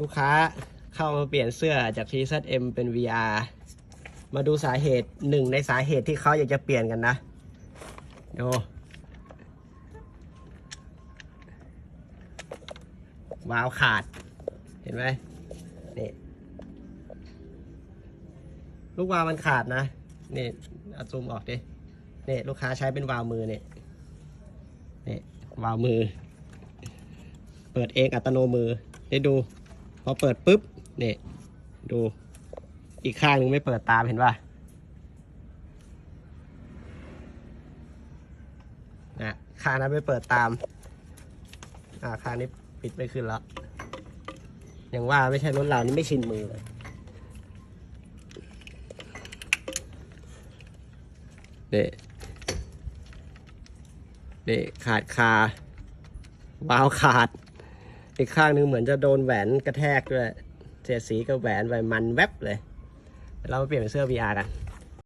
ลูกค้าเข้ามาเปลี่ยนเสื้อจาก TZM เป็น VR มาดูสาเหตุหนึ่งในสาเหตุที่เขาอยากจะเปลี่ยนกันนะ ดู วาล์วขาด เห็นไหมนี่ ลูกวาล์วมันขาดนะ นี่เอาซูมออกดิ นี่ ลูกค้าใช้เป็นวาล์วมือเนี่ยนี่วาล์วมือ เปิดเองอัตโนมือได้ดู พอเปิดปุ๊บเนี่ยดูอีกข้างนึงไม่เปิดตามเห็นป่ะนะข้างนั้นไม่เปิดตาม อ่าข้างนี้ปิดไม่ขึ้นแล้วอย่างว่าไม่ใช่รถเรานี่ไม่ชินมือเลยเด็เด็ขาดคาวาล์วขาด อีกข้างหนึงเหมือนจะโดนแหวนกระแทกด้วยเสียสีกับแหวนไปมันแวบเลย เรามาเปลี่ยนเป็นเสื้อ VR กัน